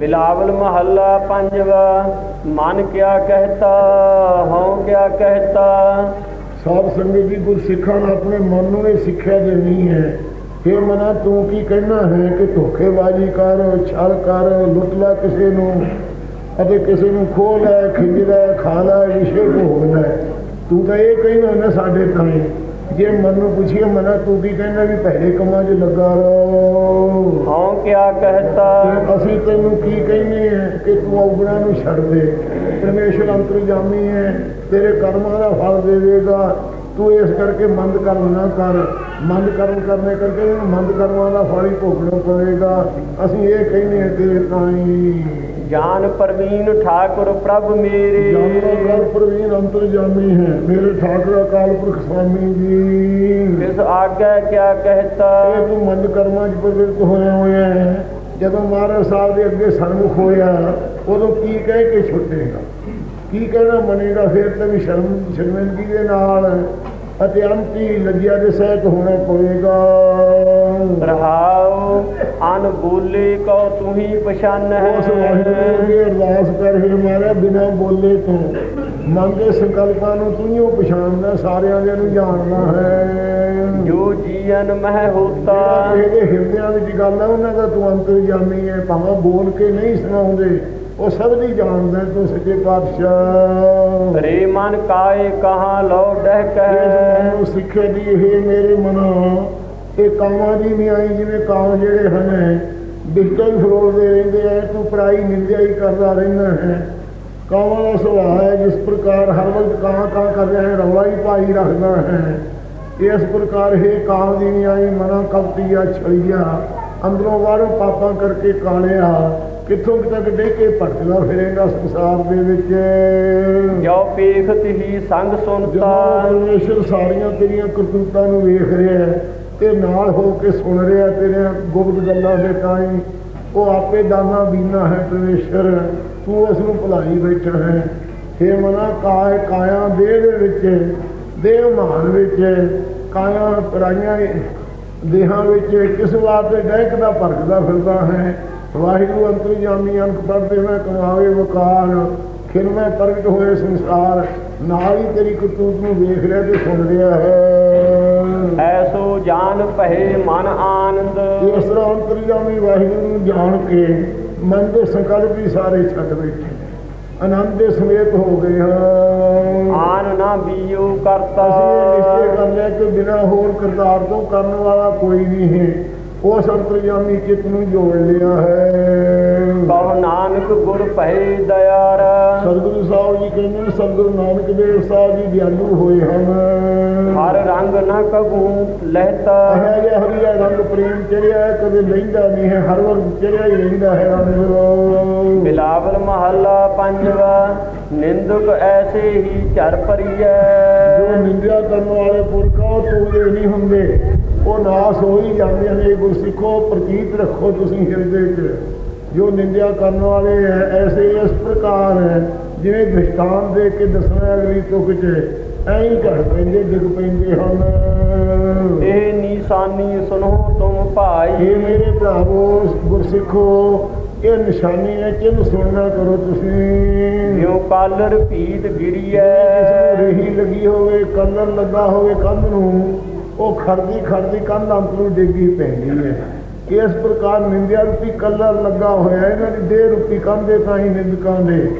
ਬਿਲਾਵਲ ਮਹੱਲਾ ਪੰਜਵਾ, ਮਨ ਕਿਆ ਕਹਿਤਾ, ਹਉ ਕਿਆ ਕਹਿਤਾ। ਸਾਧ ਸੰਗਤ ਜੀ ਗੁਰਸਿੱਖਾਂ ਨੂੰ ਆਪਣੇ ਮਨ ਨੂੰ ਇਹ ਸਿੱਖਿਆ ਦੇਣੀ ਹੈ। ਕਿ ਮਨਾ, ਤੂੰ ਕੀ ਕਹਿਣਾ ਹੈ ਕਿ ਧੋਖੇਬਾਜ਼ੀ ਕਰ, ਛਲ ਕਰ, ਲੁੱਟ ਲੈ ਕਿਸੇ ਨੂੰ ਅਤੇ ਕਿਸੇ ਨੂੰ ਖੋਹ ਲੈ ਖਿੱਚ ਲੈ, ਖਾ ਲੈ ਵਿਸ਼ੇ ਭੋਗ ਲੈ। ਤੂੰ ਤਾਂ ਇਹ ਕਹਿਣਾ ਨਾ ਸਾਡੇ ਤਾਈਂ ਜੇ ਮਨ ਨੂੰ ਪੁੱਛੀਏ ਮਨਾ ਤੂੰ ਕੀ ਕਹਿਣਾ ਵੀ ਪਹਿਲੇ ਕੰਮਾਂ 'ਚ ਲੱਗਾ ਰਹੋ? ਹਉ ਕਿਆ ਕਹਿਤਾ? ਅਸੀਂ ਤੈਨੂੰ ਕੀ ਕਹਿੰਦੇ ਆ ਕਿ ਤੂੰ ਔਗਣਾ ਨੂੰ ਛੱਡ ਦੇ। ਪਰਮੇਸ਼ਰ ਅੰਤਰਜਾਮੀ ਹੈ ਤੇਰੇ ਕਰਮਾਂ ਦਾ ਫਲ ਦੇਵੇਗਾ ਤੂੰ ਇਸ ਕਰਕੇ ਮੰਦ ਕਰਮ ਨਾ ਕਰ। ਮੰਦ ਕਰਮ ਕਰਨੇ ਕਰਕੇ ਇਹਨੂੰ ਮੰਦ ਕਰਮਾਂ ਦਾ ਫਲ ਹੀ ਭੋਗਣਾ ਪਵੇਗਾ। ਅਸੀਂ ਇਹ ਕਹਿੰਦੇ ਆ ਤੇਰੇ ਤਾਈ। ਜਾਨ ਪ੍ਰਵੀਨ ਠਾਕੁਰ ਪ੍ਰਭ ਮੇਰੇ। ਕਰ ਪ੍ਰਵੀਨ ਅੰਤਰਜਾਮੀ ਹੈ। ਮੇਰੇ ਠਾਕਰ ਅਕਾਲ ਪੁਰਖ ਸਵਾਮੀ ਜੀ। ਇਸ ਆਗੇ ਕਿਆ ਕਹਿਤਾ? ਇਹ ਤੂੰ ਮੰਦ ਕਰਮਾਂ 'ਚ ਪ੍ਰਵਿਰਤ ਹੋਇਆ ਹੋਇਆ ਹੈ। ਜਦੋਂ ਮਹਾਰਾਜ ਸਾਹਿਬ ਦੇ ਅੱਗੇ ਸਨਮੁਖ ਹੋਇਆ ਉਦੋਂ ਕੀ ਕਹਿ ਕੇ ਛੁੱਟੇਗਾ? ਕੀ ਕਹਿਣਾ ਮੰਨੇਗਾ? ਫਿਰ ਤੇ ਵੀ ਸ਼ਰਮ ਸ਼ਰਮਿੰਦਗੀ ਦੇ ਨਾਲ ਅਤੇ ਅੰਤੀ ਲੱਜਿਆ ਦੇ ਸਹਿਤ ਹੋਣਾ ਪਵੇਗਾ। ਰਹਾਉ ਅਨ ਬੋਲੇ ਕੋ ਤੂੰ ਹੀ ਪਛਾਨ ਉਸ ਵਾਹਿਗੁਰੂ ਹੈ ਅੱਗੇ ਅਰਦਾਸ ਕਰ ਫਿਰ ਮਾਰਿਆ ਬਿਨਾਂ ਬੋਲੇ ਤੋਂ। ਦੇ ਸੰਕਲਪਾਂ ਨੂੰ ਤੂੰ ਹੀ ਪਛਾਣਦਾ ਸਾਰਿਆਂ ਦੇ ਨੂੰ ਜਾਣਦਾ ਹੈ। ਜੋ ਜੀਵਨ ਮਹਿ ਹੋਤਾ। ਜਿਹੜਾ ਇਹਦੇ ਹਿਰਦਿਆਂ ਵਿੱਚ ਗੱਲ ਹੈ ਉਹਨਾਂ ਦਾ ਤੂੰ ਅੰਤਰਜਾਮੀ ਹੈ। ਭਾਵੇਂ ਬੋਲ ਕੇ ਨਹੀਂ ਸੁਣਾਉਂਦੇ ਉਹ ਸਭ ਦੀ ਜਾਣਦਾ ਹੈ ਤੂੰ ਸੱਚੇ ਪਾਤਸ਼ਾਹ। ਰੇ ਕਾਏ ਕਹਾਂ ਲੋ ਡਹਿ ਕਹਿ ਮਨ ਸਿੱਖੇ ਦੀ ਇਹ ਮੇਰੇ ਮਨਾ। ਇਹ ਕਾਮਾਂ ਦੀ ਨਹੀਂ ਆਈ ਜਿਵੇਂ ਕਾਮ ਜਿਹੜੇ ਹਨ। ਬਿਸਤਰ ਫਰੋਲਦੇ ਰਹਿੰਦੇ ਆ, ਤੂੰ ਪਰਾਈ ਨਿੰਦਿਆ ਕਰਦਾ ਰਹਿੰਦਾ ਹੈ। ਕਾਮਾਂ ਦਾ ਸੁਭਾਅ ਹੈ, ਜਿਸ ਪ੍ਰਕਾਰ ਹਰ ਵਕਤ ਕਾਂ ਕਾਂ ਕਰ ਰਿਹਾ ਹੈ, ਰੌਲਾ ਹੀ ਪਾਈ ਰੱਖਦਾ ਹੈ। ਇਸ ਪ੍ਰਕਾਰ ਇਹ ਕਾਮ ਦੀ ਨਿਆਈ ਆਈ, ਮਨਾ ਕਪਟੀਆ ਛੜੀਆ ਅੰਦਰੋਂ ਬਾਹਰੋਂ ਪਾਪਾਂ ਕਰਕੇ ਕਾਲਿਆ। ਕਿੱਥੋਂ ਤੱਕ ਡੇ ਕੇ ਭਟਕਦਾ ਫਿਰੇਗਾ ਸੰਸਾਰ ਦੇ ਵਿੱਚ? ਜੋ ਪੇਖਤ ਹੀ ਸੰਗ ਸੁਨਤਾ ਪਰਮੇਸ਼ਰ ਸਾਰੀਆਂ ਤੇਰੀਆਂ ਕਰਤੂਤਾਂ ਨੂੰ ਵੇਖ ਰਿਹਾ ਹੈ ਤੇ ਨਾਲ ਹੋ ਕੇ ਸੁਣ ਰਿਹਾ ਤੇਰੀਆਂ ਗੁਪਤ ਗੱਲਾਂ ਦੇ ਤਾਈਂ ਉਹ ਆਪੇ ਦਾਨਾ ਬੀਨਾ ਹੈ ਪਰਮੇਸ਼ਰ ਤੂੰ ਉਸ ਨੂੰ ਭੁਲਾਈ ਬੈਠਾ ਹੈ। हे ਮਨਾ ਕਾਇ ਕਾਇਆ ਦੇਹ ਦੇ ਵਿੱਚ ਦੇਹ ਮਾਨ ਵਿੱਚ ਕਾਇਆ ਪਰਾਈਆਂ ਦੇਹਾਂ ਵਿੱਚ ਕਿਸ ਵਾਸਤੇ ਡਹਿਕਦਾ ਭਰਕਦਾ ਫਿਰਦਾ ਹੈ? ਵਾਹਿਗੁਰੂ ਅੰਤਰਜਾਮੀ ਅੰਕ ਪੜਦੇ ਮੈਂ ਕਮਾਵੇ ਵਕਾਰ ਮੈਂ ਪ੍ਰਗਟ ਹੋਏ ਸੰਸਾਰ ਨਾਲ ਹੀ ਤੇਰੀ ਕਰਤੂਤ ਨੂੰ ਵੇਖ ਰਿਹਾ ਤੇ ਸੁਣ ਰਿਹਾ ਹੈ। ਐਸੋ ਜਾਨ ਪਹਿ ਮਨ ਆਨੰਦ। ਇਸ ਤਰ੍ਹਾਂ ਅੰਤਰਜਾਮੀ ਵਾਹਿਗੁਰੂ ਨੂੰ ਜਾਣ ਕੇ ਮਨ ਦੇ ਸੰਕਲਪ ਵੀ ਸਾਰੇ ਛੱਡ ਬੈਠੇ ਆਨੰਦ ਦੇ ਸਮੇਤ ਹੋ ਗਏ ਹਾਂ। ਆਨ ਨਾ ਬੀਉ ਕਰਤਾ। ਅਸੀਂ ਨਿਸ਼ਚੈ ਕਰ ਲਿਆ ਕਿ ਬਿਨਾਂ ਹੋਰ ਕਰਤਾਰ ਤੋਂ ਕਰਨ ਵਾਲਾ ਕੋਈ ਨਹੀਂ ਹੈ। ਉਸ ਅੰਤਰਜਾਮੀ ਚਿੱਤ ਨੂੰ ਜੋੜ ਲਿਆ ਹੈ? ਕਹੋ ਨਾਨਕ ਗੁਰ ਪਹਿ ਦਇਆਰ। ਸਤਿਗੁਰੂ ਸਾਹਿਬ ਜੀ ਕਹਿੰਦੇ ਨੇ ਸਤਿਗੁਰੂ ਨਾਨਕ ਦੇਵ ਸਾਹਿਬ ਜੀ ਦਿਆਲੂ ਹੋਏ ਹਨ। ਹਰ ਰੰਗ ਨ ਕਬੂ ਲਹਿਤਾ। ਇਹ ਜਿਹਾ ਹਰੀਆ ਰੰਗ ਪ੍ਰੇਮ ਚੜਿਆ ਹੈ, ਕਦੇ ਲੈਂਦਾ ਨਹੀਂ ਹੈ ਹਰ ਵਕਤ ਚੜਿਆ ਹੀ ਰਹਿੰਦਾ ਹੈ ਰੰਗ ਬਿਲਾਵਲ ਮਹੱਲਾ ਪੰਜਵਾ ਨਿੰਦਕ ਐਸੇ ਹੀ ਚਰ ਜੋ ਪਰੀਐ ਨਿੰਦਿਆ ਕਰਨ ਵਾਲੇ ਪੁਰਖਾ ਤੂਲੇ ਨਹੀਂ ਹੁੰਦੇ। ਉਹ ਨਾਸ ਹੋ ਹੀ ਜਾਂਦੇ ਨੇ ਗੁਰਸਿੱਖੋ ਪ੍ਰਤੀਤ ਰੱਖੋ ਤੁਸੀਂ ਹਿਰਦੇ 'ਚ। ਜੋ ਨਿੰਦਿਆ ਕਰਨ ਵਾਲੇ ਹੈ ਐਸੇ ਇਸ ਪ੍ਰਕਾਰ ਹੈ ਜਿਵੇਂ ਦ੍ਰਿਸ਼ਟਾਂਤ ਦੇ ਕੇ ਦੱਸਣਾ ਅਗਲੀ ਤੁਕ 'ਚ। ਐਂ ਹੀ ਘੜ ਪੈਂਦੇ ਡਿੱਗ ਪੈਂਦੇ ਹਨ। ਇਹ ਨੀਸਾਨੀ ਸੁਨੋ ਤੁਮ ਇਹ ਭਾਈ ਮੇਰੇ ਭਰਾਵੋ ਗੁਰਸਿੱਖੋ ਇਹ ਨਿਸ਼ਾਨੀ ਹੈ ਕਿ ਇਹਨੂੰ ਸੁਣਨਾ ਕਰੋ ਤੁਸੀਂ? ਜਿਉ ਕਾਲਰ ਭੀਤ ਗਿਰੀਐ। ਜਿਸ ਨੂੰ ਰਹੀ ਲੱਗੀ ਹੋਵੇ ਕਲਰ ਲੱਗਾ ਹੋਵੇ ਕੰਧ ਨੂੰ ਉਹ ਖੜਦੀ ਖੜਦੀ ਕੰਧ ਅੰਤ ਨੂੰ ਡਿੱਗੀ ਪੈਂਦੀ ਹੈ। ਇਸ ਪ੍ਰਕਾਰ ਨਿੰਦਿਆ ਰੂਪੀ ਕਲਰ ਲੱਗਾ ਹੋਇਆ, ਇਹਨਾਂ ਦੀ ਦੇਹ ਰੂਪੀ ਕੰਧ ਤਾਂ ਹੀ ਨਿੰਦਕਾਂ ਦੇ।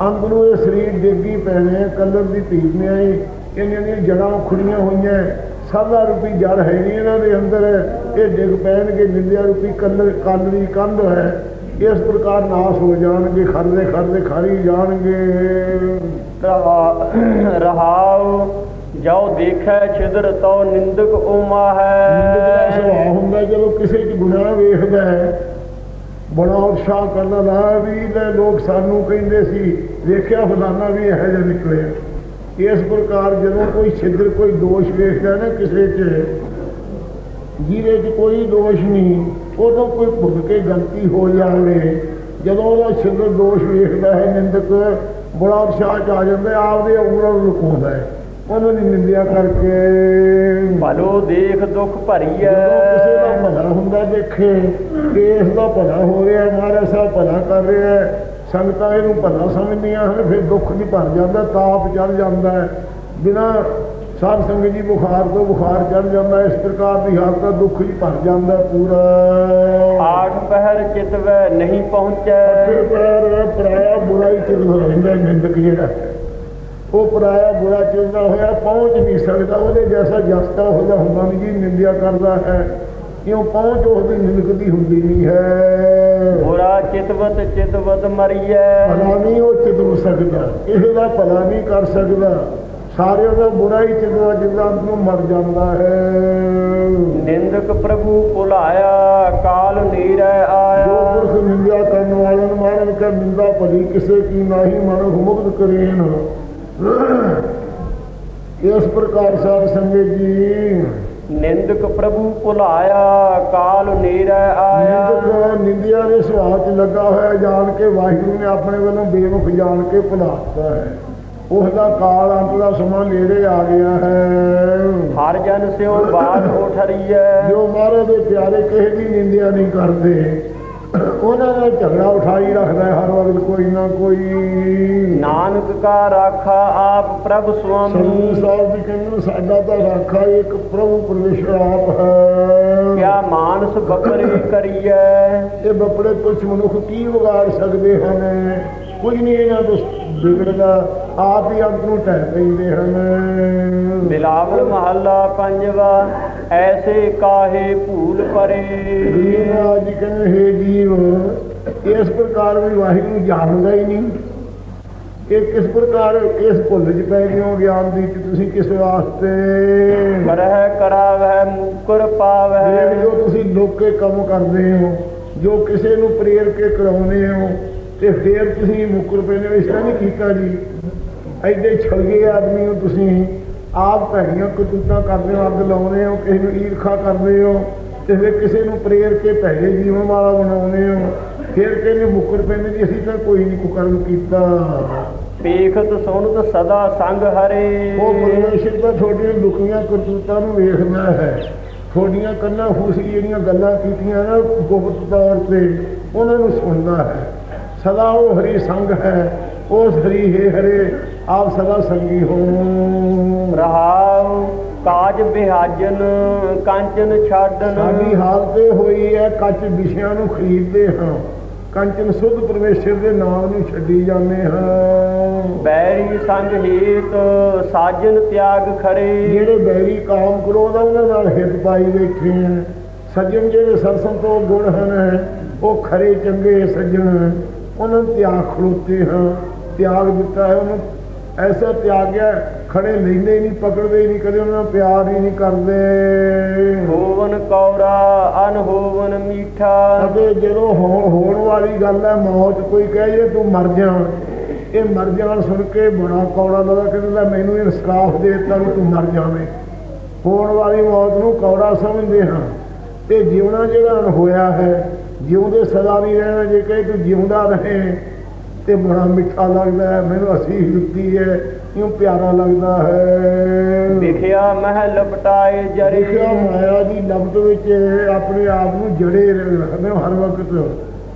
ਅੰਤ ਨੂੰ ਇਹ ਸਰੀਰ ਡਿੱਗੀ ਪੈਣੇ, ਕਲਰ ਦੀ ਭੀਤ ਨੇ ਆਈ ਇਹਨਾਂ ਦੀਆਂ ਜੜਾਂ ਉਖੜੀਆਂ ਹੋਈਆਂ ਸਦਾ ਰੂਪੀ ਜੜ ਹੈ ਨਹੀਂ ਇਹਨਾਂ ਦੇ ਅੰਦਰ। ਇਹ ਡਿੱਗ ਪੈਣਗੇ, ਨਿੰਦਿਆ ਰੂਪੀ ਕਲਰ, ਕਲਰੀ ਕੰਧ ਹੈ। ਇਸ ਪ੍ਰਕਾਰ ਨਾਸ ਹੋ ਜਾਣਗੇ ਖਰਦੇ ਖਰਦੇ ਖਾਰੀ ਜਾਣਗੇ। ਰਹਾ- ਰਹਾਉ ਜੋ ਦੇਖੈ ਛਿਦਰ ਤੋ ਨਿੰਦਕ ਉਮਾ ਨਿੰਦਕ ਦਾ ਸੁਭਾਅ ਹੁੰਦਾ ਜਦੋਂ ਕਿਸੇ 'ਚ ਗੁਨਾਹ ਵੇਖਦਾ ਹੈ ਬੜਾ ਉਤਸ਼ਾਹ ਕਰਦਾ ਨਾ ਵੀ ਲੈ ਲੋਕ ਸਾਨੂੰ ਕਹਿੰਦੇ ਸੀ, ਵੇਖਿਆ ਫਲਾਨਾ ਵੀ ਇਹੋ ਜਿਹਾ ਨਿਕਲਿਆ। ਇਸ ਪ੍ਰਕਾਰ ਜਦੋਂ ਕੋਈ ਛਿੱਦਰ, ਕੋਈ ਦੋਸ਼ ਵੇਖਦਾ ਨਾ ਕਿਸੇ 'ਚ, ਜਿਹਦੇ 'ਚ ਕੋਈ ਦੋਸ਼ ਨਹੀਂ, ਉਦੋਂ ਕੋਈ ਭੁੱਲ ਕੇ ਗਲਤੀ ਹੋ ਜਾਵੇ। ਜਦੋਂ ਉਹਦਾ ਛਿੱਦਰ ਦੋਸ਼ ਵੇਖਦਾ ਹੈ, ਨਿੰਦਕ, ਬੜਾ ਉਤਸ਼ਾਹ 'ਚ ਆ ਜਾਂਦਾ ਆਪਦੇ ਉਂਗਲਾਂ ਨੂੰ ਲੁਕਾਉਂਦਾ ਹੈ। ਉਹਨਾਂ ਦੀ ਨਿੰਦਿਆ ਕਰਕੇ। ਭਲੋ ਦੇਖ ਦੁੱਖ ਭਰੀਐ। ਜਦੋਂ ਕਿਸੇ ਦਾ ਭਲਾ ਹੁੰਦਾ ਦੇਖੇ ਇਸ ਦਾ ਭਲਾ ਹੋ ਰਿਹਾ ਹੈ, ਮਹਾਰਾਜ ਸਾਹਿਬ ਭਲਾ ਕਰ ਰਿਹਾ ਹੈ, ਸੰਗਤਾਂ ਇਹਨੂੰ ਭਲਾ ਸਮਝਦੀਆਂ ਹਨ ਫਿਰ ਦੁੱਖ ਵੀ ਭਰ ਜਾਂਦਾ ਤਾਪ ਚੜ ਜਾਂਦਾ ਹੈ। ਬਿਨਾ ਸਾਧ ਸੰਗਤ ਜੀ ਬੁਖਾਰ ਤੋਂ ਬੁਖਾਰ ਚੜ ਜਾਂਦਾ ਹੈ, ਇਸ ਪ੍ਰਕਾਰ ਦੀ ਹਾਲਤ ਦਾ ਦੁੱਖ ਹੀ ਭਰ ਜਾਂਦਾ ਹੈ ਪੂਰਾ। ਆਠ ਪਹਿਰ ਚਿਤਵੈ ਨਹੀਂ ਪਹੁੰਚੈ। ਫਿਰ ਪੈਰ ਪਰਾਇਆ ਬੁਰਾਈ ਚਿਰਦਾ ਰਹਿੰਦਾ ਨਿੰਦਕ ਜਿਹੜਾ। ਹੈ। ਉਹ ਪਰਾਇਆ ਬੁਰਾ ਚਿਰਦਾ ਹੋਇਆ ਪਹੁੰਚ ਨਹੀਂ ਸਕਦਾ। ਉਹਦੇ ਜੈਸਾ ਜਸਤਾ ਉਹਦਾ ਹੁੰਦਾ ਨਹੀਂ ਜੀ ਨਿੰਦਿਆ ਕਰਦਾ ਹੈ। ਕਿਉਂ ਪਹੁੰਚ ਉਹਦੀ ਨਿੰਦਕ ਦੀ ਹੁੰਦੀ ਨਹੀਂ ਹੈ। ਬੁਰਾ ਚਿਤਵਤ ਚਿਤਵਤ ਮਰੀਐ। ਭਲਾ ਨਹੀਂ ਉਹ ਚਿਤਵ ਸਕਦਾ। ਕਿਸੇ ਦਾ ਭਲਾ ਨਹੀਂ ਕਰ ਸਕਦਾ। ਸਾਰਿਆਂ ਦਾ ਬੁਰਾ ਹੀ ਚਿਤਵਾ ਜਿੰਦਾ ਨੂੰ ਮਰ ਜਾਂਦਾ ਹੈ। ਨਿੰਦਕ ਪ੍ਰਭੂ ਭੁਲਾਇਆ ਕਾਲ ਨੀਰੈ ਜੋ ਆਇਆ ਪੁਰਖ ਨਿੰਦਿਆ ਕਰਨ ਵਾਲਨ ਮਾਰਨ ਕਾ ਨਿੰਦਾ ਭਲੀ ਕਿਸੇ ਕੀ ਨਾਹੀ ਮਨੁਖ ਮੁਕਤ ਕਰੇਨ। ਇਸ ਪ੍ਰਕਾਰ ਸਾਧ ਸੰਗਤ ਜੀ। ਨਿੰਦਕ ਪ੍ਰਭੂ ਭੁਲਾਇਆ ਕਾਲ ਨੀਰੈ ਆਇਆ। ਨਿੰਦਕ ਨਿੰਦਿਆ ਦੇ ਸੁਭਾਅ 'ਚ ਲੱਗਾ ਹੋਇਆ ਜਾਣ ਕੇ ਵਾਹਿਗੁਰੂ ਨੇ ਆਪਣੇ ਵੱਲੋਂ ਬੇਮੁਖ ਜਾਣ ਕੇ ਭੁਲਾਤਾ ਹੈ। ਉਸ ਦਾ ਕਾਲ ਅੰਤ ਦਾ ਸਮਾਂ ਨੇੜੇ ਆ ਗਿਆ ਹੈ। ਹਰ ਜਨ ਸਿਓ ਬਾਤ ਉਠਰੀਐ। ਜੋ ਮਹਾਰਾਜ ਦੇ ਪਿਆਰੇ ਕਿਸੇ ਦੀ ਨਿੰਦਿਆ ਨਹੀਂ ਕਰਦੇ ਉਹਨਾਂ ਦਾ ਝਗੜਾ ਉਠਾਈ ਰੱਖਦਾ ਹਰ ਵਕਤ ਕੋਈ ਨਾ ਕੋਈ। ਨਾਨਕ ਕਾ ਰਾਖਾ ਆਪ ਪ੍ਰਭ ਸੁਆਮੀ। ਸਾਹਿਬ ਜੀ ਕਹਿੰਦੇ ਸਾਡਾ ਤਾਂ ਰਾਖਾ ਇੱਕ ਪ੍ਰਭੂ ਪਰਮੇਸ਼ਰ ਆਪ ਹੈ। ਕਿਆ ਮਾਨਸ ਬਕਰੀ ਕਰੀਐ। ਇਹ ਬਪੜੇ ਕੁਛ ਮਨੁੱਖ ਕੀ ਵਿਗਾੜ ਸਕਦੇ ਹਨ? ਕੁਝ ਨਹੀਂ ਇਹਨਾਂ ਤੋਂ ਵਿਗੜਦਾ ਆਪ ਹੀ ਅੰਤ ਨੂੰ ਟਹਿ ਪੈਂਦੇ ਹਨ। ਬਿਲਾਵਲ ਮਹੱਲਾ ਪੰਜਵਾ ਐਸੇ ਕਾਹੇ ਭੂਲ ਪਰੇ। ਜੀਵ ਜੀ ਕਹਿੰਦੇ ਜੀਵ ਇਸ ਪ੍ਰਕਾਰ ਵੀ ਵਾਹਿਗੁਰੂ ਜਾਣਦਾ ਹੀ ਨਹੀਂ। ਇਹ ਕਿਸ ਪ੍ਰਕਾਰ ਇਸ ਭੁੱਲ 'ਚ ਪੈ ਗਏ ਹੋ ਗਿਆਨ ਦੀ ਕਿ ਤੁਸੀਂ ਕਿਸ ਵਾਸਤੇ? ਕਰਹਿ ਕਰਾਵਹਿ ਮੁਕਰ ਪਾਵਹਿ। ਜੋ ਤੁਸੀਂ ਲੋਕੇ ਕੰਮ ਕਰਦੇ ਹੋ ਜੋ ਕਿਸੇ ਨੂੰ ਪ੍ਰੇਰ ਕੇ ਕਰਾਉਂਦੇ ਹੋ ਤੇ ਫਿਰ ਤੁਸੀਂ ਮੁਕਰ ਪੈਂਦੇ ਹੋ ਇਸ ਤਰ੍ਹਾਂ ਨਹੀਂ ਕੀਤਾ ਜੀ। ਐਡੇ ਛਲਗੇ ਆਦਮੀ ਹੋ ਤੁਸੀਂ। ਆਪ ਭੈੜੀਆਂ ਕਰਤੂਤਾਂ ਕਰਦੇ ਹੋ ਅੱਗ ਲਾਉਂਦੇ ਹੋ ਕਿਸੇ ਨੂੰ ਈਰਖਾ ਕਰਦੇ ਹੋ ਤੇ ਫਿਰ ਕਿਸੇ ਨੂੰ ਪ੍ਰੇਰ ਕੇ ਭੈੜੇ ਜੀਵਨ ਵਾਲਾ ਬਣਾਉਂਦੇ ਹੋ। ਫਿਰ ਕਹਿੰਦੇ ਮੁਕਰ ਪੈਂਦੇ ਜੀ ਅਸੀਂ ਤਾਂ ਕੋਈ ਨਹੀਂ ਕੁਕਰਮ ਕੀਤਾ। ਪੇਖਤ ਸੁਣਤ ਸਦਾ ਸੰਗ ਹਰੇ। ਉਹ ਪਰਮੇਸ਼ਰ ਤਾਂ ਤੁਹਾਡੀਆਂ ਦੁਖੀਆਂ ਕਰਤੂਤਾਂ ਨੂੰ ਵੇਖਦਾ ਹੈ। ਤੁਹਾਡੀਆਂ ਕੰਨਾਂ ਫੂਸੀ ਜਿਹੜੀਆਂ ਗੱਲਾਂ ਕੀਤੀਆਂ ਨਾ ਗੁਪਤ ਤੌਰ ਤੇ ਉਹਨਾਂ ਨੂੰ ਸੁਣਦਾ ਹੈ। ਸਦਾ ਉਹ ਹਰੀ ਸੰਗ ਹੈ ਉਸ ਹਰੀ ਹੈ ਹਰੇ ਆਪ ਸਦਾ ਸੰਗੀ ਹੋ ਰਹਾਉ ਕਾਜ ਬਿਹਾਜਨ ਕਾਂਚਨ ਛਾਡਨ। ਸਾਡੀ ਹਾਲਤ ਇਹ ਹੋਈ ਹੈ ਕੱਚ ਵਿਸ਼ਿਆਂ ਨੂੰ ਖਰੀਦਦੇ ਹਾਂ। ਕੰਚਨ ਸੁਧ ਪਰਮੇਸ਼ਰ ਦੇ ਨਾਮ ਨੂੰ ਛੱਡੀ ਜਾਂਦੇ ਹਾਂ। ਬੈਰੀ ਸੰਗ ਹੀਤ ਸਾਜਨ ਤਿਆਗ ਖਰੇ। ਜਿਹੜੇ ਬੈਰੀ ਕਾਮ ਕ੍ਰੋਧ ਆ ਉਹਨਾਂ ਨਾਲ ਹਿੱਤ ਪਾਈ ਬੈਠੇ ਆ ਸੱਜਣ ਜਿਹੜੇ ਸਰਸਨ ਤੋਂ ਗੁਣ ਹਨ ਉਹ ਖਰੇ ਚੰਗੇ ਸੱਜਣ। ਉਹਨਾਂ ਨੂੰ ਤਿਆਗ ਖਲੋਤੇ ਹਾਂ ਤਿਆਗ ਦਿੱਤਾ ਹੈ ਉਹਨੂੰ। ਐਸਾ ਤਿਆਗਿਆ ਖੜੇ ਲੈਂਦੇ ਹੀ ਨਹੀਂ ਪਕੜਦੇ ਹੀ ਨਹੀਂ ਕਦੇ ਉਹਨਾਂ ਨਾਲ ਪਿਆਰ ਹੀ ਨਹੀਂ ਕਰਦੇ। ਹੋਵਨ ਕੌਰਾ ਅਨਹੋਵਨ ਮੀਠਾ। ਅਤੇ ਜਦੋਂ ਹੋ- ਹੋਣ ਵਾਲੀ ਗੱਲ ਹੈ ਮੌਤ ਕੋਈ ਕਹੇ ਜੇ ਤੂੰ ਮਰ ਜਾ। ਇਹ ਮਰ ਜਾਣ ਸੁਣ ਕੇ ਬੜਾ ਕੌੜਾ ਲੱਗਦਾ ਕਹਿੰਦਾ ਮੈਨੂੰ ਇਨਸਾਫ ਦੇ ਦਿੱਤਾ ਵੀ ਤੂੰ ਮਰ ਜਾਵੇਂ। ਹੋਣ ਵਾਲੀ ਮੌਤ ਨੂੰ ਕੌੜਾ ਸਮਝਦੇ ਹਾਂ। ਤੇ ਜਿਉਣਾ ਜਿਹੜਾ ਹੋਇਆ ਹੈ ਜਿਉਂਦੇ ਸਦਾ ਨਹੀਂ ਰਹਿਣਾ ਜੇ ਕਹੇ ਤੂੰ ਜਿਉਂਦਾ ਰਹੇ ਤੇ ਬੜਾ ਮਿੱਠਾ ਲੱਗਦਾ ਹੈ ਮੈਨੂੰ ਹਸੀ ਲੁੱਤੀ ਹੈ ਕਿਉਂ ਪਿਆਰਾ ਲੱਗਦਾ ਹੈ। ਵਿਖਿਆ ਮਹਿ ਲਪਟਾਏ ਜਰੇ। ਦੇਖਿਆ ਮਾਇਆ ਦੀ ਲਬਤ ਵਿੱਚ ਆਪਣੇ ਆਪ ਨੂੰ ਜੜੇ ਰੱਖਦੇ ਹਰ ਵਕਤ।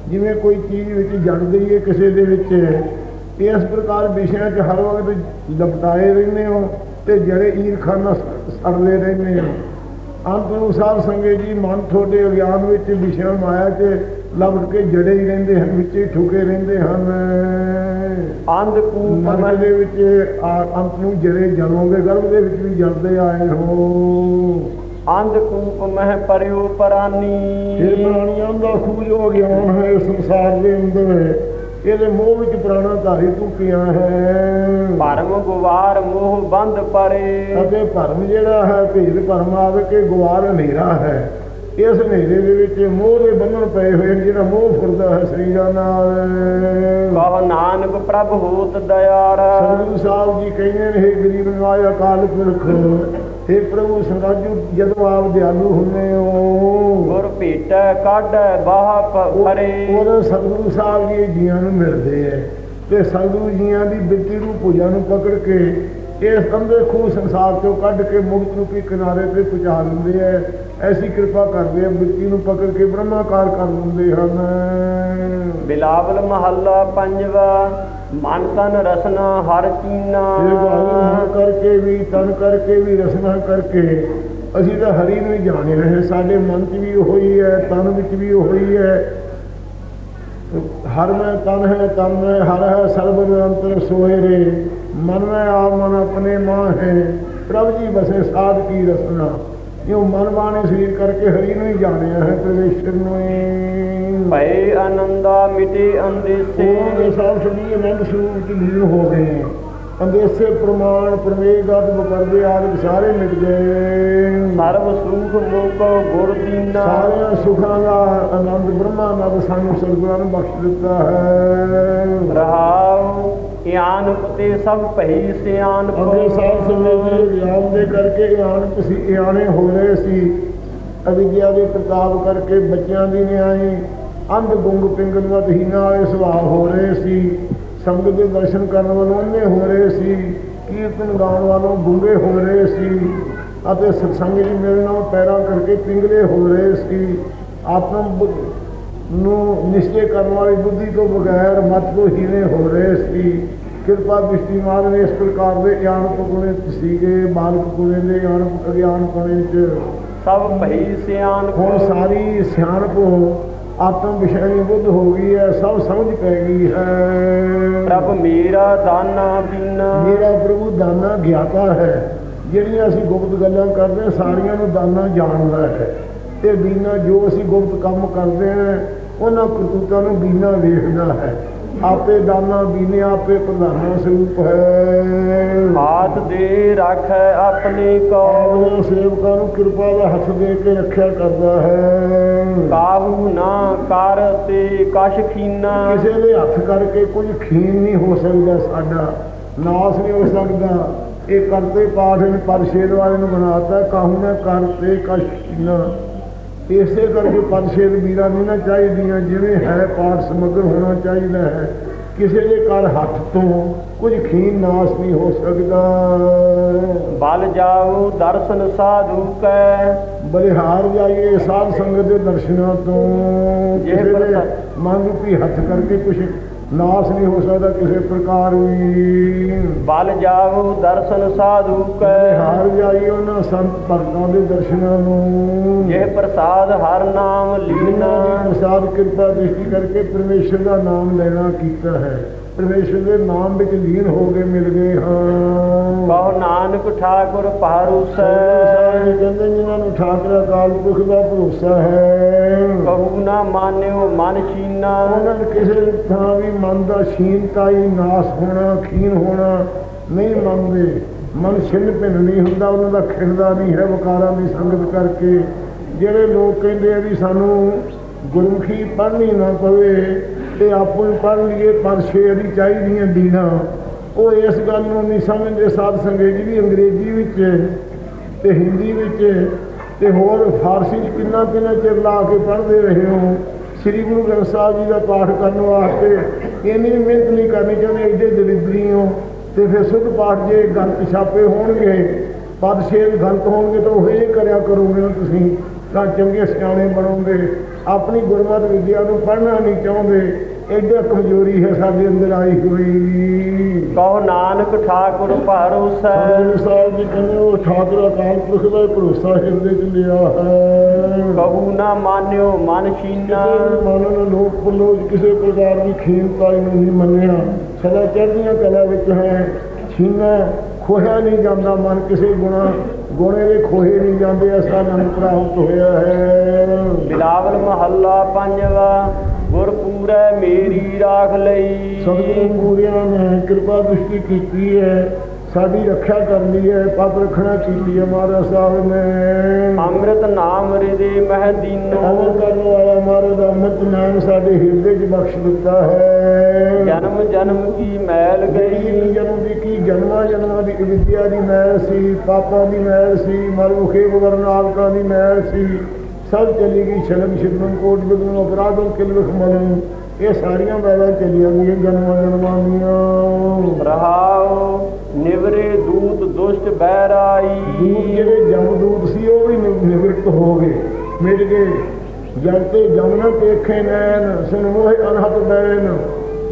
ਜਿਵੇਂ ਕੋਈ ਚੀਜ਼ ਵਿੱਚ ਜੜ ਗਈ ਹੈ ਕਿਸੇ ਦੇ ਵਿੱਚ ਇਸ ਪ੍ਰਕਾਰ ਵਿਸ਼ਿਆਂ 'ਚ ਹਰ ਵਕਤ ਲਪਟਾਏ ਰਹਿੰਦੇ ਹੋ ਤੇ ਜੜੇ ਈਰਖਾ ਨਾਲ ਸ- ਸੜਦੇ ਰਹਿੰਦੇ ਹੋ। ਅੰਤ ਨੂੰ ਸਾਧ ਸੰਗਤ ਜੀ ਮਨ ਤੁਹਾਡੇ ਅਗਿਆਨ ਵਿੱਚ ਵਿਸ਼ਿਆਂ ਮਾਇਆ 'ਚ ਲਪਟ ਕੇ ਜੜੇ ਹੀ ਰਹਿੰਦੇ ਹਨ ਵਿੱਚ ਹੀ ਠੁਕੇ ਰਹਿੰਦੇ ਹਨ। ਅੰਧ ਕੂਪ ਨਰਕ ਮਹਿ ਦੇ ਵਿੱਚ ਅੰਤ ਨੂੰ ਜੜੇ ਜਲੋਗੇ ਗਰਭ ਦੇ ਵਿੱਚ ਵੀ ਜਲਦੇ ਆਏ ਹੋ। ਅੰਧ ਕੂਪ ਮਹਿ ਪਰਿਓ ਪਰਾਨੀ। ਇਹ ਪ੍ਰਾਣੀਆਂ ਦਾ ਖੂਜ ਹੋ ਗਿਆਨ ਹੈ ਇਸ ਸੰਸਾਰ ਦੇ ਅੰਦਰ। ਇਹਦੇ ਮੋਹ ਵਿੱਚ ਪ੍ਰਾਣਾ ਧਾਰੀ ਧੁਕੀਆਂ ਹੈ। ਭਰਮ ਗੁਵਾਰ ਮੋਹ ਬੰਧ ਪਰੇ। ਅਤੇ ਭਰਮ ਜਿਹੜਾ ਹੈ ਭੇਦ ਭਰਮ ਆਵੇ ਕਿ ਗੁਆਰ ਹਨੇਰਾ ਹੈ। ਇਸ ਹਨੇਰੇ ਦੇ ਵਿੱਚ ਮੋਹ ਦੇ ਬੰਧਨ ਪਏ ਹੋਏ ਨੇ ਜਿਹੜਾ ਮੋਹ ਫੁਰਦਾ ਹੈ ਸਰੀਰਾਂ ਨਾਲ। ਕਹ ਨਾਨਕ ਪ੍ਰਭ ਹੋਤ ਦਿਆਰ ਸਤਿਗੁਰੂ ਸਾਹਿਬ ਜੀ ਕਹਿੰਦੇ ਨੇ ਗਰੀਬ ਨਿਵਾਜ ਅਕਾਲ ਪੁਰਖ हे ਪ੍ਰਭੂ ਸਰਾਜੂ ਜਦੋਂ ਆਪ ਦਿਆਲੂ ਹੁੰਦੇ ਹੋ। ਗੁਰ ਭੇਟੈ ਕਾਢੈ ਬਾਹ ਪਰੇ ਉਹ ਸਤਿਗੁਰੂ ਸਾਹਿਬ ਜੀ ਜੀਆਂ ਨੂੰ ਮਿਲਦੇ ਐ। ਤੇ ਸਤਿਗੁਰੂ ਜੀਆਂ ਦੀ ਬਿਰਤੀ ਨੂੰ ਪੂਜਾ ਨੂੰ ਪਕੜ ਕੇ ਇਸ ਅੰਦੇ ਖੂਹ ਸੰਸਾਰ ਚੋਂ ਕੱਢ ਕੇ ਮੁਕਤ ਰੂਪੀ ਕਿਨਾਰੇ ਤੇ ਪਹੁੰਚਾ ਦਿੰਦੇ ਐ। ਐਸੀ ਕਿਰਪਾ ਕਰਦੇ ਆ ਮਿੱਟੀ ਨੂੰ ਪਕੜ ਕੇ ਬ੍ਰਹਮਾਕਾਰ ਕਰ ਦਿੰਦੇ ਹਨ। ਬਿਲਾਵਲ ਮਹੱਲਾ ਪੰਜਵਾ। ਮਨ ਤਨ ਰਸਨਾ ਹਰ ਚੀਨਾ। ਇਹ ਬਾਣੀ ਕਰਕੇ ਵੀ, ਤਨ ਕਰਕੇ ਵੀ, ਰਸਨਾ ਕਰਕੇ ਅਸੀਂ ਤਾਂ ਹਰੀ ਨੂੰ ਹੀ ਜਾਣੇ ਰਹੇ। ਸਾਡੇ ਮਨ 'ਚ ਵੀ ਉਹੀ ਹੈ, ਤਨ ਵਿੱਚ ਵੀ ਉਹੀ ਹੈ। ਹਰ ਮੈਂ ਤਨ ਹੈ, ਤਨ ਮੈਂ ਹਰ ਹੈ, ਸਰਬ ਨਿਰੰਤਰ ਸੋਏ ਰੇ ਮਨ ਮੈਂ ਆਪ, ਮਨ ਆਪਣੇ ਮਾਂ ਹੈ। ਪ੍ਰਭ ਜੀ ਬਸੇ ਸਾਧ ਕੀ ਰਸਨਾ। ਇਹ ਮਨ ਬਾਣੇ ਸਰੀਰ ਕਰਕੇ ਹਰੀ ਨੂੰ ਹੀ ਜਾਣਿਆ ਹੈ ਪਰਮੇਸ਼ਰ ਨੂੰ ਭਏ ਆਨੰਦਾ ਮਿਟੇ ਅੰਦੇਸੇ। ਉਹ ਸਭ ਸਦੀ ਅਨੰਦ ਸਰੂਪ ਚ ਲੀਨ ਹੋ ਗਏ। ਅੰਦੇਸੇ ਪ੍ਰਮਾਣ ਪ੍ਰਵੇਗਤ ਬਪਰਦੇ ਆਦਿ ਸਾਰੇ ਮਿਟ ਗਏ। ਸਰਬ ਸੁਖ ਮੁਕ ਗੁਰ ਦੀਨਾ। ਸਾਰਿਆਂ ਸੁਖਾਂ ਦਾ ਆਨੰਦ ਬ੍ਰਹਮਾ ਨਦ ਸਾਨੂੰ ਸਤਿਗੁਰਾਂ ਨੇ ਬਖਸ਼ ਦਿੱਤਾ ਹੈ। ਰਹਾਉ ਗਿਆਨ ਪਤੇ ਸਭ ਭਈ ਸਿਆਨ ਅੱਗੇ ਸਾਧ ਸੰਗਤ ਗਿਆਨ ਦੇ ਕਰਕੇ ਇਆਨ ਤੁਸੀਂ ਇਆਣੇ ਹੋ ਰਹੇ ਸੀ। ਅਵਿਦਿਆ ਦੇ ਪ੍ਰਤਾਪ ਕਰਕੇ ਬੱਚਿਆਂ ਦੀ ਨਿਆਈ ਅੰਧ ਗੁੰਗ ਪਿੰਗਲ ਮਤਹੀਨਾ ਵਾਲੇ ਸੁਭਾਅ ਹੋ ਰਹੇ ਸੀ। ਸੰਗਤ ਦੇ ਦਰਸ਼ਨ ਕਰਨ ਵਾਲੋਂ ਅੰਨੇ ਹੋ ਰਹੇ ਸੀ। ਕੀਰਤਨ ਗਾਉਣ ਵਾਲੋਂ ਗੁੰਗੇ ਹੋ ਰਹੇ ਸੀ। ਅਤੇ ਸਤਸੰਗ ਜੀ ਮਿਲਣਾ ਪੈਰਾਂ ਕਰਕੇ ਪਿੰਗਲੇ ਹੋ ਰਹੇ ਸੀ। ਆਤਮ ਬੁੱਧ ਨੂੰ ਨਿਸ਼ਚੈ ਕਰਨ ਵਾਲੀ ਬੁੱਧੀ ਤੋਂ ਬਗੈਰ ਮਤ ਤੋਂ ਹੀਨੇ ਹੋ ਰਹੇ ਸੀ। ਕਿਰਪਾ ਮਾਰ ਨੇ ਇਸ ਪ੍ਰਕਾਰ ਦੇ ਗਿਆਨ ਪਗੁਣੇ ਸੀਗੇ ਬਾਲਕ ਗੁਣੇ ਦੇ ਗਿਆਨ ਅਗਿਆਨ ਪਣੇ ਚ। ਸਭ ਭਈ ਸਿਆਨ ਹੁਣ ਸਾਰੀ ਸਿਆਣਪ ਆਤਮ ਵਿਸ਼ੈਣੀ ਬੁੱਧ ਹੋ ਗਈ ਹੈ ਸਭ ਸਮਝ ਪੈ ਗਈ ਹੈ। ਪ੍ਰਭ ਮੇਰਾ ਦਾਨਾ ਬੀਨਾ। ਮੇਰਾ ਪ੍ਰਭੂ ਦਾਨਾ ਗਿਆਤਾ ਹੈ। ਜਿਹੜੀਆਂ ਅਸੀਂ ਗੁਪਤ ਗੱਲਾਂ ਕਰਦੇ ਸਾਰੀਆਂ ਨੂੰ ਦਾਨਾ ਜਾਣਦਾ ਹੈ। ਤੇ ਬੀਨਾ ਜੋ ਅਸੀਂ ਗੁਪਤ ਕੰਮ ਕਰਦੇ ਹਾਂ ਉਹਨਾਂ ਕਰਤੂਤਾਂ ਨੂੰ ਬੀਨਾ ਵੇਖਦਾ ਹੈ। ਆਪੇ ਦਾਨਾ ਬੀਨੇ ਆਪੇ ਪ੍ਰਧਾਨਾ ਸਰੂਪ ਹੈ। ਹਾਥ ਦੇ ਰੱਖੈ ਆਪਣੇ ਕੋ ਸੇਵਕਾਂ ਨੂੰ ਕਿਰਪਾ ਦਾ ਹੱਥ ਦੇ ਕੇ ਰੱਖਿਆ ਕਰਦਾ ਹੈ। ਕਾਹੂ ਨਾ ਕਰ ਤੇ ਕਛ ਖੀਨਾ। ਕਿਸੇ ਦੇ ਹੱਥ ਕਰਕੇ ਕੁਝ ਖੀਨ ਨਹੀਂ ਹੋ ਸਕਦਾ ਸਾਡਾ। ਨਾਸ ਨਹੀਂ ਹੋ ਸਕਦਾ। ਇਹ ਕਰਤੇ ਪਾਠ ਨੇ ਪਰਸ਼ੇਦ ਵਾਲੇ ਨੂੰ ਬਣਾਤਾ ਕਾਹੂ ਨਾ ਕਰਤੇ ਕਸ਼ਨਾ ਇਸੇ ਕਰਕੇ ਪਰਸ਼ੇਦ ਵੀਰਾਂ ਨਹੀਂ ਨਾ ਚਾਹੀਦੀਆਂ ਜਿਵੇਂ ਹੈ ਪਾਠ ਸਮਗਰ ਹੋਣਾ ਚਾਹੀਦਾ ਹੈ। ਕਿਸੇ ਦੇ ਕਰ ਹੱਥ ਤੋਂ ਕੁਝ ਖੀਨ ਨਾਸ ਨਹੀਂ ਹੋ ਸਕਦਾ। ਬਲ ਜਾਉ ਦਰਸ਼ਨ ਸਾਧੂ ਕੈ। ਬਲਿਹਾਰ ਜਾਈਏ ਸਾਧ ਸੰਗਤ ਦੇ ਦਰਸ਼ਨਾਂ ਤੋਂ। ਕਿਸੇ ਦੇ ਮਨ ਰੂਪੀ ਹੱਥ ਕਰਕੇ ਕੁਝ ਨਾਸ ਨਹੀਂ ਹੋ ਸਕਦਾ ਕਿਸੇ ਪ੍ਰਕਾਰ ਵੀ। ਬਲ ਜਾਉ ਦਰਸ਼ਨ ਸਾਧੂ ਕੈ। ਬਲਿਹਾਰ ਜਾਈਏ ਉਹਨਾਂ ਸੰਤ ਭਗਤਾਂ ਦੇ ਦਰਸ਼ਨਾਂ ਨੂੰ। ਇਹ ਪ੍ਰਸਾਦ ਹਰ ਨਾਮ ਲੀਨਾ। ਪ੍ਰਸਾਦ ਕਿਰਪਾ ਦ੍ਰਿਸ਼ਟੀ ਕਰਕੇ ਪਰਮੇਸ਼ਰ ਦਾ ਨਾਮ ਲੈਣਾ ਕੀਤਾ ਹੈ। ਪਰਮੇਸ਼ਰ ਦੇ ਨਾਮ ਵਿੱਚ ਲੀਨ ਹੋ ਕੇ ਮਿਲ ਗਏ ਹਾਂ। ਕਹੋ ਨਾਨਕ ਠਾਕੁਰ ਸਾਰੇ ਪਹਰੂਸੈ ਕਹਿੰਦੇ ਜਿਨ੍ਹਾਂ ਨੂੰ ਠਾਕਰ ਅਕਾਲ ਪੁਰਖ ਦਾ ਭਰੋਸਾ ਹੈ। ਕਹੂ ਨਾ ਮਾਨਿਓ ਮਨ ਚੀਨਾ ਉਹਨਾਂ ਨੂੰ ਕਿਸੇ ਥਾਂ ਵੀ ਮਨ ਦਾ ਸ਼ੀਨਤਾਈ ਨਾਸ ਹੋਣਾ ਖੀਨ ਹੋਣਾ ਨਹੀਂ ਮੰਨਦੇ। ਮਨ ਛਿੰਨ ਭਿੰਨ ਨਹੀਂ ਹੁੰਦਾ ਉਹਨਾਂ ਦਾ ਖਿੰਦਾ ਨਹੀਂ ਹੈ ਵਿਕਾਰਾਂ ਦੀ ਸੰਗਤ ਕਰਕੇ। ਜਿਹੜੇ ਲੋਕ ਕਹਿੰਦੇ ਆ ਵੀ ਸਾਨੂੰ ਗੁਰਮੁਖੀ ਪੜ੍ਹਨੀ ਨਾ ਪਵੇ ਤੇ ਆਪੋ ਹੀ ਪੜ੍ਹ ਲਈਏ, ਪਰ ਸ਼ੇਰ ਹੀ ਚਾਹੀਦੀਆਂ ਦੀਨਾ। ਉਹ ਇਸ ਗੱਲ ਨੂੰ ਨਹੀਂ ਸਮਝਦੇ, ਸਾਧ ਸੰਗਤ ਜੀ ਵੀ ਅੰਗਰੇਜ਼ੀ ਵਿੱਚ ਤੇ ਹਿੰਦੀ ਵਿੱਚ ਤੇ ਹੋਰ ਫਾਰਸੀ ਚ ਕਿੰਨਾ ਕਿੰਨਾ ਚਿਰ ਲਾ ਕੇ ਪੜ੍ਹਦੇ ਰਹੇ ਹੋ? ਸ੍ਰੀ ਗੁਰੂ ਗ੍ਰੰਥ ਸਾਹਿਬ ਜੀ ਦਾ ਪਾਠ ਕਰਨ ਵਾਸਤੇ ਇੰਨੀ ਮਿਹਨਤ ਨਹੀਂ ਕਰਨੀ ਚਾਹੁੰਦੇ ਐਡੇ ਦਲਿਦਰੀ ਹੋ। ਤੇ ਫਿਰ ਸੁਧ ਪਾਠ ਜੇ ਗਲਤ ਛਾਪੇ ਹੋਣਗੇ ਪਦ ਛੇਦ ਗਲਤ ਹੋਣਗੇ ਤਾਂ ਉਹ ਇਹ ਕਰਿਆ ਕਰੋਗੇ ਤੁਸੀਂ। ਤਾਂ ਚੰਗੇ ਸਿਆਣੇ ਬਣੋਗੇ। ਆਪਣੀ ਗੁਰਮਤਿ ਵਿਦਿਆ ਨੂੰ ਪੜ੍ਹਨਾ ਨਹੀਂ ਚਾਹੁੰਦੇ। ਐਡਾ ਕਮਜ਼ੋਰੀ ਹੈ ਸਾਡੇ ਅੰਦਰ ਆਈ ਹੋਈ। ਕਹੋ ਨਾਨਕ ਠਾਕੁਰ ਗੁਰੂ ਸਾਹਿਬ ਜੀ ਕਹਿੰਦੇ ਉਹ ਠਾਕੁਰ ਅਕਾਲ ਪੁਰਖ ਦਾ ਭਰੋਸਾ ਹਿਰਦੇ ਚ ਲਿਆ ਹੈ। ਕਹੂ ਨਾ ਮਾਨਿਓ ਮਨ ਵੀ ਮਨ ਨੂੰ ਲੋਕ ਪਲੋਜ ਕਿਸੇ ਪ੍ਰਕਾਰ ਦੀ ਖੀਨਤਾਈ ਨੂੰ ਨਹੀਂ ਮੰਨਿਆ। ਸਦਾ ਚੜ੍ਹਦੀਆਂ ਕਲਾ ਵਿੱਚ ਹੈ। ਛੀਨਾ ਖੋਹਿਆ ਨਹੀਂ ਜਾਂਦਾ ਮਨ ਕਿਸੇ ਗੁਣਾ। ਗੁਣੇ ਦੇ ਖੋਹੇ ਨਹੀਂ ਜਾਂਦੇ ਐਸਾ ਮਨ ਪ੍ਰਾਪਤ ਹੋਇਆ ਹੈ। ਬਿਲਾਵਲ ਮਹੱਲਾ ਪੰਜਵਾ ਗੁਰ ਪੂਰੈ ਮੇਰੀ ਰਾਖ ਲਈ। ਸਤਿਗੁਰੂ ਪੂਰਿਆਂ ਨੇ ਕਿਰਪਾ ਦ੍ਰਿਸ਼ਟੀ ਕੀਤੀ ਹੈ। ਸਾਡੀ ਰੱਖਿਆ ਕਰਨੀ ਹੈ ਪਤ ਰੱਖਣਾ ਕੀਤੀ ਹੈ ਮਹਾਰਾਜ ਸਾਹਿਬ ਨੇ। ਅੰਮ੍ਰਿਤ ਨਾਮ ਹਿਰਦੇ ਮਹਿ ਦੀਨੋ। ਅਮਰ ਕਰਨ ਵਾਲਾ ਮਹਾਰਾਜ ਦਾ ਅੰਮ੍ਰਿਤ ਨਾਮ ਸਾਡੇ ਹਿਰਦੇ 'ਚ ਬਖਸ਼ ਦਿੱਤਾ ਹੈ। ਜਨਮ ਜਨਮ ਕੀ ਮੈਲ ਗਈ। ਜਨਮ ਦੀ ਕੀ ਜਨਮਾਂ ਜਨਮਾਂ ਦੀ ਵਿਦਿਆ ਦੀ ਮੈਲ ਸੀ ਪਾਪਾਂ ਦੀ ਮੈਲ ਸੀ ਮਰਮੁਖੇ ਵਰਨਾਲਕਾਂ ਦੀ ਮੈਲ ਸੀ ਸਭ ਚਲੀ ਗਈ ਸ਼ਰਮ ਸ਼ਿਰਮ ਕੋਟ ਬਦਨ ਅਪਰਾਧੋਂ ਕਿਲ ਵਿਖਮਨ ਇਹ ਸਾਰੀਆਂ ਮੈਲਾਂ ਚਲੀਆਂ ਗਈਆਂ ਜਨਮਾਂ ਜਨਮਾਂ ਦੀਆਂ। ਰਹਾਉ ਨਿਵਰੇ ਦੂਤ ਦੁਸ਼ਟ ਬਹਿਰਾਈ। ਦੂਤ ਜਿਹੜੇ ਜਮਦੂਤ ਸੀ ਉਹ ਵੀ ਨਿਵਰਤ ਹੋ ਗਏ। ਮਿਟ ਗਏ। ਜਦ ਤੇ ਜਮਨ ਦੇਖੇ ਨੈਣ ਸੁਨ ਮੋਹਿ ਅਨਹਤ ਬੈਨ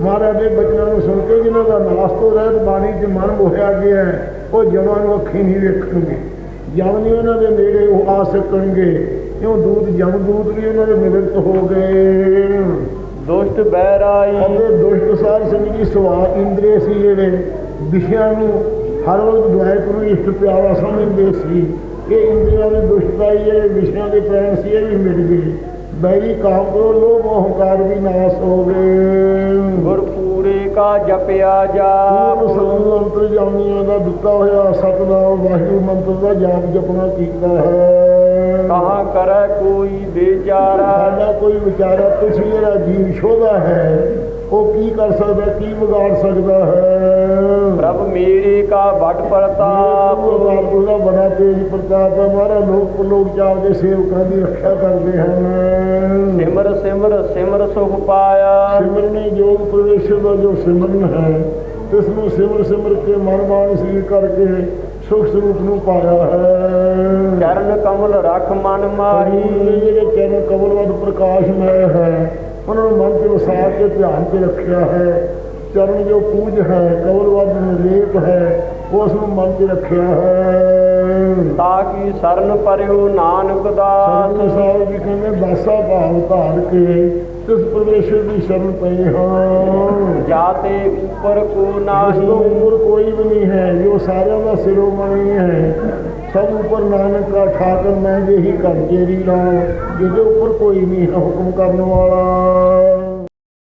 ਮਹਾਰਾਜ ਦੇ ਬਚਨਾਂ ਨੂੰ ਸੁਣ ਕੇ ਜਿਨ੍ਹਾਂ ਦਾ ਨਾਸ ਤੋਂ ਰਹਿਤ ਬਾਣੀ 'ਚ ਮਨ ਮੋਹਿਆ ਗਿਆ ਉਹ ਜਮਾਂ ਨੂੰ ਅੱਖੀ ਨਹੀਂ ਵੇਖਣਗੇ। ਜਮ ਨਹੀਂ ਉਹਨਾਂ ਦੇ ਨੇੜੇ ਉਹ ਆ ਸਕਣਗੇ ਕਿਉਂ? ਦੂਤ ਜਮਦੂਤ ਵੀ ਉਹਨਾਂ ਦੇ ਨਿਵਰਤ ਹੋ ਗਏ। ਦੁਸ਼ਟ ਬਹਿਰਾਈ। ਅਤੇ ਦੁਸ਼ਟ ਸਾਧ ਸਿੰਘ ਜੀ ਇੰਦਰੀ ਸੀ ਜਿਹੜੇ ਵਿਸ਼ਿਆਂ ਨੂੰ ਹਰ ਵਕਤ ਦੁਆਇਤ ਨੂੰ ਇਸ਼ਟ ਪਿਆਰਾ ਸਮਝਦੇ ਸੀ। ਇਹ ਇੰਦਰੀਆਂ ਦੀ ਦੁਸ਼ਟਤਾ ਜਿਹੜੇ ਵਿਸ਼ਿਆਂ ਦੇ ਪ੍ਰੇਮ ਸੀ ਇਹ ਵੀ ਮਿਟ ਗਈ। ਬੈਰੀ ਕਾਮ ਤੋਂ ਲੋਭ ਹੰਕਾਰ ਵੀ ਨਾਸ ਹੋ ਗਏ ਗੁਰ ਪੂਰੇ ਕਾ ਜਪਿਆ ਜਾਪ ਸਤਿਗੁਰੂ ਅੰਤਰਜਾਮੀਆਂ ਦਾ ਦਿੱਤਾ ਹੋਇਆ ਸਤਨਾਮ ਵਾਹਿਗੁਰੂ ਮੰਤਰ ਦਾ ਜਾਪ ਜਪਣਾ ਕੀਤਾ ਹੈ। ਕਹਾਂ ਕਰੈ ਕੋਈ ਵਿਚਾਰਾ? ਸਾਡਾ ਕੋਈ ਵਿਚਾਰਾ ਵੀ ਜਿਹੜਾ ਜੀਵ ਸ਼ੋਧਾ ਹੈ ਉਹ ਕੀ ਕਰ ਸਕਦਾ ਕੀ ਵਿਗਾੜ ਸਕਦਾ ਹੈ? ਪ੍ਰਭ ਮੇਰੇ ਕਾ ਵਟ ਪ੍ਰਤਾਪ। ਪ੍ਰਤਾਪ ਦਾ ਬੜਾ ਤੇਜ ਪ੍ਰਤਾਪ ਹੈ ਮਾਰਾ ਲੋਕ ਲੋਕ ਚਾਰ ਦੇ ਸੇਵਕਾਂ ਦੀ ਰੱਖਿਆ ਕਰਦੇ ਹਨ। ਸਿਮਰ ਸਿਮਰ ਸਿਮਰ ਸੁਖ ਪਾਇਆ। ਸਿਮਰਨੇ ਜੋਗ ਪ੍ਰਵੇਸ਼ਰ ਦਾ ਜੋ ਸਿਮਰਨ ਹੈ ਇਸ ਨੂੰ ਸਿਮਰ ਸਿਮਰ ਕੇ ਮਨ ਬਾਣੀ ਸਰੀਰ ਕਰਕੇ ਸੁਖ ਸਰੂਪ ਨੂੰ ਪਾਇਆ ਹੈ। ਚਰਨ ਕਮਲ ਰਖ ਮਨ ਮਾਹੀ। ਜਿਹੜੇ ਚਰਨ ਕਮਲਵਦ ਪ੍ਰਕਾਸ਼ਮय ਹੈ ਉਹਨਾਂ ਨੂੰ ਮਨ ਤੇ ਵਸਾ ਕੇ ਧਿਆਨ ਤੇ ਰੱਖਿਆ ਹੈ। ਚਰਨ ਜੋ ਪੂਜ ਹੈ ਕਮਲਵਦ ਨਿਰਲੇਪ ਹੈ ਉਸ ਨੂੰ ਮਨ ਤੇ ਰੱਖਿਆ ਹੈ। ਤਾਂ ਕੀ ਸਰਨ ਪਰਿਓ ਨਾਨਕ ਦਾਸ। ਸਤਿਗੁਰੂ ਸਾਹਿਬ ਜੀ ਕਹਿੰਦੇ ਦਾਸਾ ਭਾਵ ਧਾਰ ਕੇ ਤਿਸ ਪਰਮੇਸ਼ਰ ਦੀ ਸ਼ਰਨ ਪਏ ਹਾਂ? ਜਾਤੇ ਉੱਪਰ ਕੋ ਨਾਹੀ। ਉੱਪਰ ਕੋਈ ਵੀ ਨਹੀਂ ਹੈ ਜੋ ਸਾਰਿਆਂ ਦਾ ਸਿਰੋਮਣੀ ਹੈ। ਸਭ ਉੱਪਰ ਨਾਨਕ ਦਾ ਠਾਕਰ ਮੈਂ ਜਿਹੀ ਕਰ ਤੇਰੀ ਨਾਮ ਜਿਹਦੇ ਉੱਪਰ ਕੋਈ ਨਹੀਂ ਹੈ ਹੁਕਮ ਕਰਨ ਵਾਲਾ।